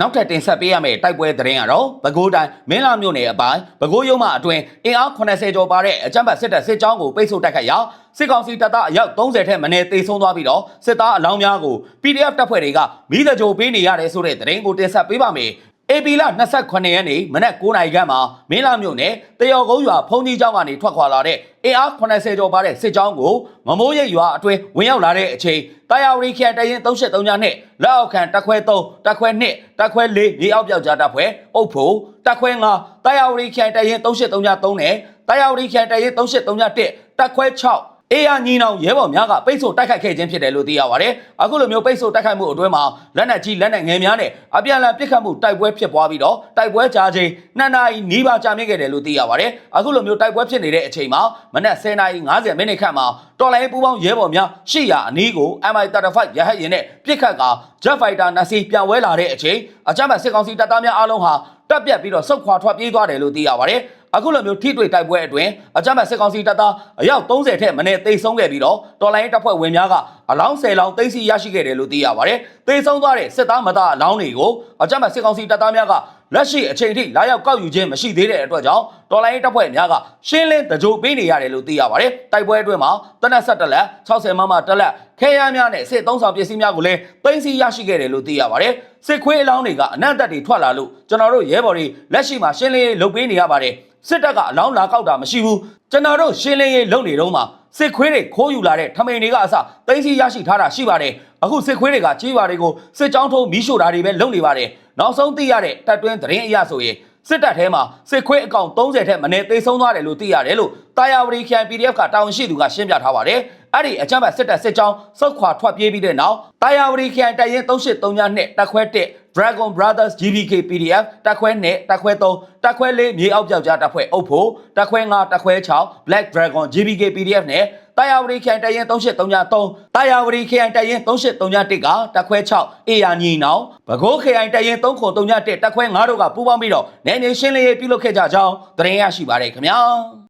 နောက်ထပ်တင်ဆက်ပေးရမယ့်တိုက်ပွဲသတင်းကတော့ပဲခူးတိုင်းမင်းလာမြို့နယ်အပိုင်းပဲခူးရုံးမအတွင်းအင်အား80ကျော်ပါတဲ့အကြမ်းဖက်စစ်တပ်စစ်ကြောင်းကိုပိတ်ဆို့တိုက်ခိုက်ရာစစ်ကောင်စီတပ်သားအယောက်30ထက်မနည်းတေဆုံးသွားပြီးတော့စစ်သားအလောင်းများကို PDF တပ်ဖွဲ့တွေကမိသကြိုပေးနေရတယ်ဆိုတဲ့သတင်းကိုတင်ဆက်ပေးပါမယ်။ AP လ28ရက်နေ့မနက်9:00နာရီခန့်မှာမင်းလာမြို့နယ်တရော်ကုန်းရွာဖုန်ကြီးကျောင်းကနေထွက်ခွာလာတဲ့အင်အား80ကျော်ပါတဲ့စစ်ကြောင်းကိုမမိုးရိပ်ရွာအတွင်းဝင်ရောက်လာတဲ့အချိန်တာယာဝရီခရိုင်တရင်373ညနဲ့လက်အောက်ခံတက်ခွဲ3တက်ခွဲ2တက်ခွဲ4မြေအောက်ပြောက်ကြားတပ်ဖွဲ့အုပ်ဖို့တက်ခွဲ5တာယာဝရီခရိုင်တရင်373ည3နဲ့တာယာဝရီခရိုင်တရင်373ည1တက်ခွဲ6 အေးရညီနောင်ရဲဘော်များကပိတ်ဆို့တိုက်ခိုက်ခဲ့ခြင်းဖြစ်တယ်လို့သိရပါတယ်။အခုလိုမျိုးပိတ်ဆို့တိုက်ခိုက်မှုအတွင်းမှာလက်နက်ကြီးလက်နက်ငယ်များနဲ့အပြန်အလှန်ပစ်ခတ်မှုတိုက်ပွဲဖြစ်ပွားပြီးတော့တိုက်ပွဲကြာချိန်2နာရီနီးပါးကြာမြင့်ခဲ့တယ်လို့သိရပါတယ်။အခုလိုမျိုးတိုက်ပွဲဖြစ်နေတဲ့အချိန်မှာမနက်10နာရီ50မိနစ်ခန့်မှာတော်လိုင်းပူပေါင်းရဲဘော်များရှေ့ရအနီးကို MI35 ရဟတ်ရင်နဲ့ပစ်ခတ်က Jet Fighter နှစ်စီးပြန်ဝဲလာတဲ့အချိန်အကြမ်းဖက်စစ်ကောင်စီတပ်သားများအားလုံးဟာတပ်ပြတ်ပြီးတော့စုတ်ခွာထွက်ပြေးသွားတယ်လို့သိရပါတယ်။ အခုလိုမျိုးထိတွေ့တိုက်ပွဲအတွင်းအကြမ်းဖက်စစ်ကောင်စီတပ်သားအယောက်30ထက်မနည်းတိတ်ဆုံးခဲ့ပြီးတော့တော်လိုင်းတပ်ဖွဲ့ဝင်များကအလောင်း10လောင်းသိမ်းဆီးရရှိခဲ့တယ်လို့သိရပါတယ်။တိတ်ဆုံးသွားတဲ့စစ်သားမသားအလောင်းတွေကိုအကြမ်းဖက်စစ်ကောင်စီတပ်သားများကလက်ရှိအချိန်ထိလာရောက်ကောက်ယူခြင်းမရှိသေးတဲ့အတွက်ကြောင့်တော်လိုင်းတပ်ဖွဲ့များကရှင်းလင်းတကြိုပေးနေရတယ်လို့သိရပါတယ်။တိုက်ပွဲအတွင်းမှာတနက်ဆက်တလက်60မမတက်လက်ခဲရမ်းများနဲ့စစ်သုံးဆောင်ပစ္စည်းများကိုလည်းသိမ်းဆီးရရှိခဲ့တယ်လို့သိရပါတယ်။စစ်ခွေးအလောင်းတွေကအနက်တက်တွေထွက်လာလို့ကျွန်တော်တို့ရဲဘော်တွေလက်ရှိမှာရှင်းလင်းရေးလုပ်ပေးနေရပါတယ်။ စစ်တပ်ကအလောင်းလာကောက်တာမရှိဘူးကျွန်တော်တို့ရှင်းလင်းရေးလုပ်နေတော့မှစစ်ခွေးတွေခိုးယူလာတဲ့ထမိန်တွေကအစသိမ်းဆီးရရှိထားတာရှိပါတယ်အခုစစ်ခွေးတွေကကြေးပါတွေကိုစစ်ကြောင်းထုံးမီးရှို့တာတွေပဲလုပ်နေပါတယ်နောက်ဆုံးသိရတဲ့တပ်တွင်းသတင်းအရဆိုရင်စစ်တပ်ထဲမှာစစ်ခွေးအကောင့်30ထက်မနည်းသေဆုံးသွားတယ်လို့သိရတယ်လို့တာယာဝတီခရိုင် PDF ကတာဝန်ရှိသူကရှင်းပြထားပါတယ်အဲ့ဒီအကြမ်းဖက်စစ်တပ်စစ်ကြောင်းစုတ်ခွာထွက်ပြေးပြီးတဲ့နောက်တာယာဝတီခရိုင်တရင်383ညနဲ့တက်ခွဲ1 Dragon Brothers GBK PDF တက်ခွဲ2တက်ခွဲ3တက်ခွဲ4မြေအောက်ပြောက်ကြားတပ်ဖွဲ့အုပ်ဖို့တက်ခွဲ5တက်ခွဲ6 Black Dragon GBK PDF နဲ့တာယာဝတီခရိုင်တရင်383တာယာဝတီခရိုင်တရင်383ကတက်ခွဲ6အေယာညီနောင်ပဲခူးခရိုင်တရင်303တက်ခွဲ9တို့ကပူးပေါင်းပြီးတော့နယ်မြေရှင်းလင်းရေးပြုလုပ်ခဲ့ကြကြောင်းသတင်းရရှိပါတယ်ခင်ဗျာ